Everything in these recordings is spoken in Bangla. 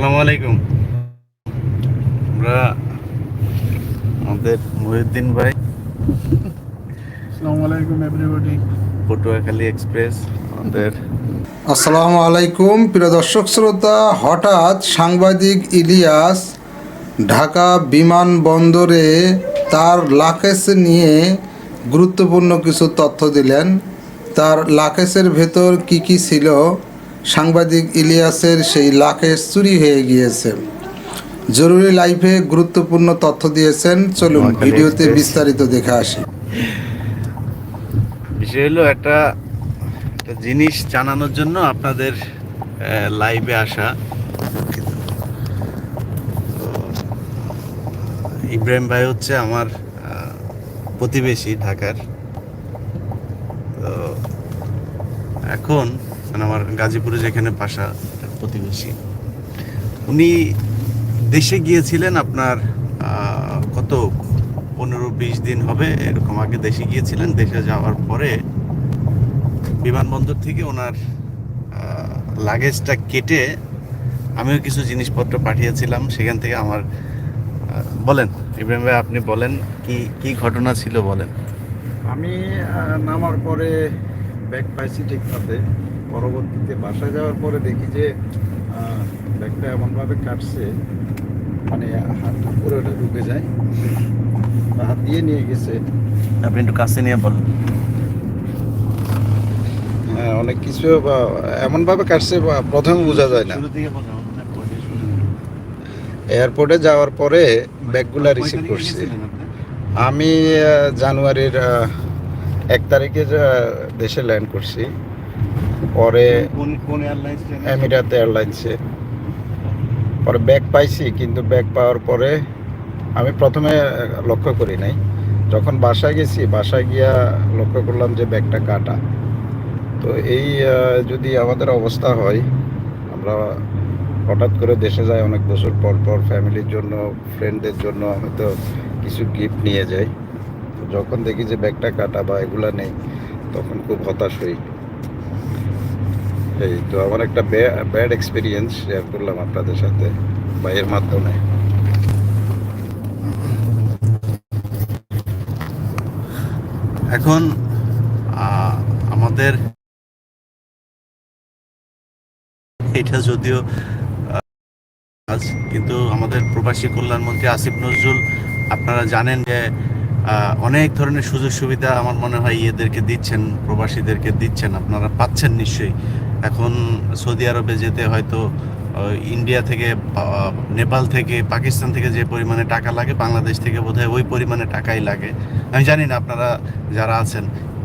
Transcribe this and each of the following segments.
আসসালামু আলাইকুম। আমরা আমাদের মহিউদ্দিন ভাই। আসসালামু আলাইকুম এভরিবডি পটুয়াখালী এক্সপ্রেস আমাদের আসসালামু আলাইকুম প্রিয় দর্শক শ্রোতা। হঠাৎ সাংবাদিক ইলিয়াস ঢাকা বিমানবন্দরে তার লাকেশ নিয়ে গুরুত্বপূর্ণ কিছু তথ্য দিলেন। তার লাকেশের ভেতর কি কি ছিল? সাংবাদিক ইলিয়াসের সেই লাকেশ চুরি হয়ে গিয়েছে। জরুরি লাইফে গুরুত্বপূর্ণ তথ্য দিয়েছেন। চলুন ভিডিওতে বিস্তারিত দেখে আসি। বিষয় হলো একটা জিনিস জানানোর জন্য আপনাদের লাইভে আসা। ইব্রাহিম ভাই হচ্ছে আমার প্রতিবেশী ঢাকার। তো এখন মানে আমার গাজীপুরে যেখানে বাসা প্রতিবেশী। উনি দেশে গিয়েছিলেন আপনার কত, পনেরো বিশ দিন হবে, এরকম আগে দেশে গিয়েছিলেন, দেশে যাওয়ার পরে বিমানবন্দর থেকে ওনার লাগেজটা কেটে আমিও কিছু জিনিসপত্র পাঠিয়েছিলাম, সেখান থেকে আমার বলেন, ইব্রাহিম ভাই, আপনি বলেন, কি কি ঘটনা ছিল বলেন? আমি নামার পরে ব্যাগ পাইছি ঠিকভাবে পরবর্তীতে বাসায় যাওয়ার পরে দেখি যে ব্যাগটা এমনভাবে কাটছে মানে হাত পুরোটা ঢুকে যায়। হাত দিয়ে নিয়ে গেছে। আপনি একটু কাছে নিয়ে বলেন। হ্যাঁ, অনেক কিছু এমনভাবে কাটছে প্রথমে বোঝা যায় না। এয়ারপোর্টে যাওয়ার পরে ব্যাগগুলা রিসিভ করছি। আমি জানুয়ারির এক তারিখে দেশে ল্যান্ড করছি। পরে কোন কোন এয়ারলাইন্স এমিরাত এয়ারলাইন্সে। পরে ব্যাগ পাইছি কিন্তু ব্যাগ পাওয়ার পরে আমি প্রথমে লক্ষ্য করি নাই। যখন বাসায় গেছি বাসায় গিয়া লক্ষ্য করলাম যে ব্যাগটা কাটা। তো এই যদি আমাদের অবস্থা হয় আমরা হঠাৎ করে দেশে যাই অনেক বছর পর পর ফ্যামিলির জন্য ফ্রেন্ডদের জন্য আমি তো কিছু গিফট নিয়ে যাই। যখন দেখি যে ব্যাগটা কাটা বা এগুলা নেই তখন খুব হতাশ হই। এই তো আমার একটা ব্যাড এক্সপিরিয়েন্স শেয়ার করলাম আপনাদের সাথে ভাইয়ের মাধ্যমে। এখন আমাদের এটা যদিও আহ, কাজ, কিন্তু আমাদের প্রবাসী কল্যাণমন্ত্রী আসিফ নজরুল আপনারা জানেন যে অনেক ধরনের সুযোগ সুবিধা আমার মনে হয় ইয়েদেরকে দিচ্ছেন প্রবাসীদেরকে দিচ্ছেন আপনারা পাচ্ছেন নিশ্চয়ই। এখন সৌদি আরবে যেতে হয়তো ইন্ডিয়া থেকে নেপাল থেকে, পাকিস্তান থেকে যে পরিমাণে টাকা লাগে, বাংলাদেশ থেকে বোধহয় ওই পরিমাণে টাকাই লাগে। আমি জানি না আপনারা যারা আছেন,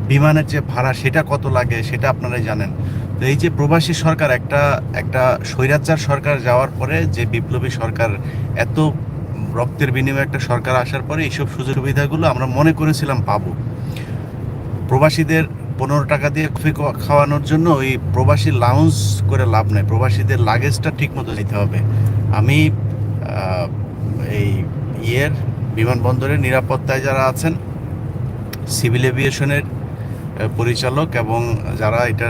বিমানের যে ভাড়া সেটা কত লাগে সেটা আপনারাই জানেন। তো এই যে প্রবাসী সরকার, একটা একটা স্বৈরাচার সরকার যাওয়ার পরে যে বিপ্লবী সরকার এত রক্তের বিনিময়ে একটা সরকার আসার পরে এইসব সুযোগ সুবিধাগুলো আমরা মনে করেছিলাম পাবো। প্রবাসীদের পনেরো টাকা দিয়ে খাওয়ানোর জন্য ওই প্রবাসী লাউঞ্জ করে লাভ নাই। প্রবাসীদের লাগেজটা ঠিক মতো দিতে হবে। আমি এই ইয়ের, বিমানবন্দরের নিরাপত্তায় যারা আছেন সিভিল এভিয়েশনের পরিচালক এবং যারা এটা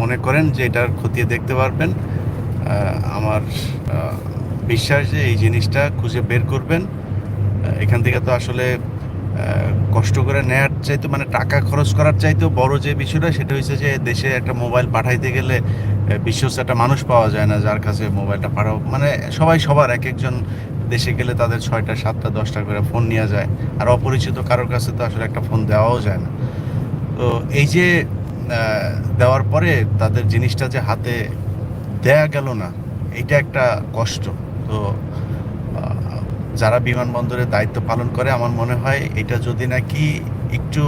মনে করেন যে এটার খতিয়ে দেখতে পারবেন আমার বিশ্বাস যে এই জিনিসটা খুঁজে বের করবেন। এখান থেকে তো আসলে কষ্ট করে নেয়ার চাইতে মানে টাকা খরচ করার চাইতেও বড় যে বিষয়টা, সেটা হচ্ছে যে দেশে একটা মোবাইল পাঠাইতে গেলে বিশ্বস্ত একটা মানুষ পাওয়া যায় না যার কাছে মোবাইলটা পাঠাও। মানে সবাই সবার এক একজন দেশে গেলে তাদের ছয়টা, সাতটা, দশটা করে ফোন নেওয়া যায়। আর অপরিচিত কারোর কাছে তো আসলে একটা ফোন দেওয়াও যায় না। তো এই যে দেওয়ার পরে তাদের জিনিসটা যে হাতে দেয়া গেল না, এটা একটা কষ্ট। তো যারা বিমানবন্দরের দায়িত্ব পালন করে, আমার মনে হয় এটা যদি নাকি একটু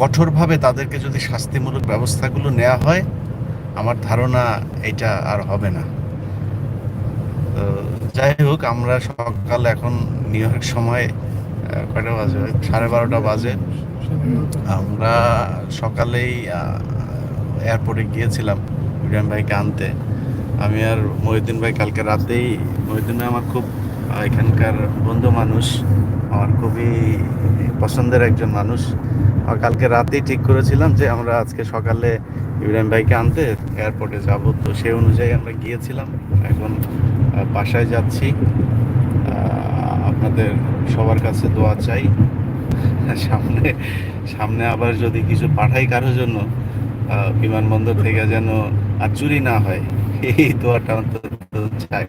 কঠোরভাবে তাদেরকে যদি শাস্তিমূলক ব্যবস্থাগুলো নেওয়া হয়, আমার ধারণা এটা আর হবে না। যাই হোক, আমরা সকাল এখন নিউ ইয়র্ক সময় কয়টা বাজে? সাড়ে বারোটা বাজে। আমরা সকালেই এয়ারপোর্টে গিয়েছিলাম ইব্রাহিম ভাইকে আনতে। আমি আর মহিউদ্দিন ভাই কালকে রাতেই, মহিউদ্দিন ভাই আমার খুব এখানকার বন্ধু মানুষ। আমার খুবই পছন্দের একজন মানুষ। আর কালকে রাতেই ঠিক করেছিলাম যে আমরা আজকে সকালে ইব্রাহিম ভাইকে আনতে এয়ারপোর্টে যাব। তো সেই অনুযায়ী আমরা গিয়েছিলাম। এখন বাসায় যাচ্ছি। আপনাদের সবার কাছে দোয়া চাই। সামনে সামনে আবার যদি কিছু পাঠাই কারোর জন্য বিমানবন্দর থেকে যেন আর চুরি না হয়, এই দোয়াটা অন্তত চাই।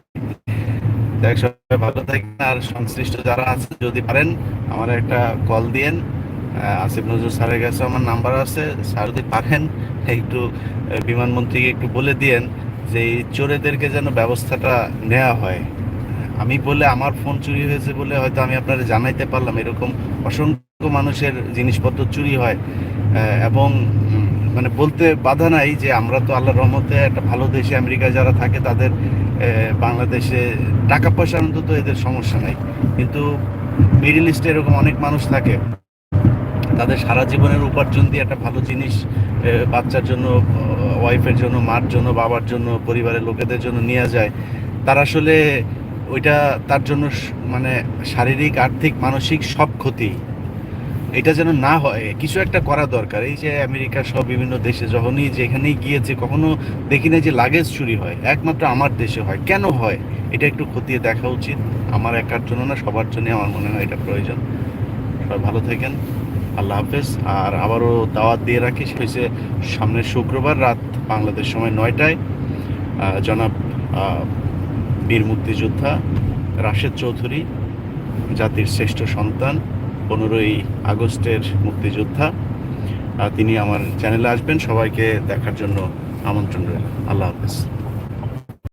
যাই সবাই ভালো থাকেন আর সংশ্লিষ্ট যারা আছে, যদি পারেন আমার একটা কল দিয়েন। আসিফ নজরুল স্যারের কাছে আমার নাম্বার আছে। স্যার যদি পারেন, একটু বিমানমন্ত্রীকে একটু বলে দিয়েন যে এই চোরেদেরকে যেন ব্যবস্থাটা নেওয়া হয়। আমি বলে আমার ফোন চুরি হয়েছে বলে হয়তো আমি আপনাদের জানাইতে পারলাম। এরকম অসংখ্য মানুষের জিনিসপত্র চুরি হয়। এবং মানে বলতে বাধা নাই যে আমরা তো আল্লাহর রহমতে একটা ভালো দেশে আমেরিকায় যারা থাকে, তাদের বাংলাদেশে টাকা পয়সা অন্তত এদের সমস্যা নাই। কিন্তু মিডিল ইস্টে এরকম অনেক মানুষ থাকে, তাদের সারা জীবনের উপার্জন দিয়ে একটা ভালো জিনিস বাচ্চার জন্য ওয়াইফের জন্য, মার জন্য, বাবার জন্য, পরিবারের লোকেদের জন্য নিয়ে যায়। তার আসলে ওইটা তার জন্য মানে শারীরিক, আর্থিক, মানসিক সব ক্ষতি। এটা যেন না হয়, কিছু একটা করা দরকার। এই যে আমেরিকা সহ বিভিন্ন দেশে যখনই যেখানেই গিয়েছে, কখনো দেখি না যে লাগেজ চুরি হয়, একমাত্র আমার দেশে হয়। কেন হয়? এটা একটু খতিয়ে দেখা উচিত। আমার একার জন্য না, সবার জন্য আমার মনে হয় এটা প্রয়োজন। সবাই ভালো থাকেন। আল্লাহ হাফেজ। আর আবারও দাওয়াত দিয়ে রাখি হয়েছে সামনের শুক্রবার রাত বাংলাদেশ সময় নয়টায় জনাব বীর মুক্তিযোদ্ধা রাশেদ চৌধুরী, জাতির শ্রেষ্ঠ সন্তান। পনেরোই আগস্টের মুক্তিযোদ্ধা। তিনি আমার চ্যানেলে আসবেন সবাইকে দেখার জন্য আমন্ত্রণ রইল। আল্লাহ হাফেজ।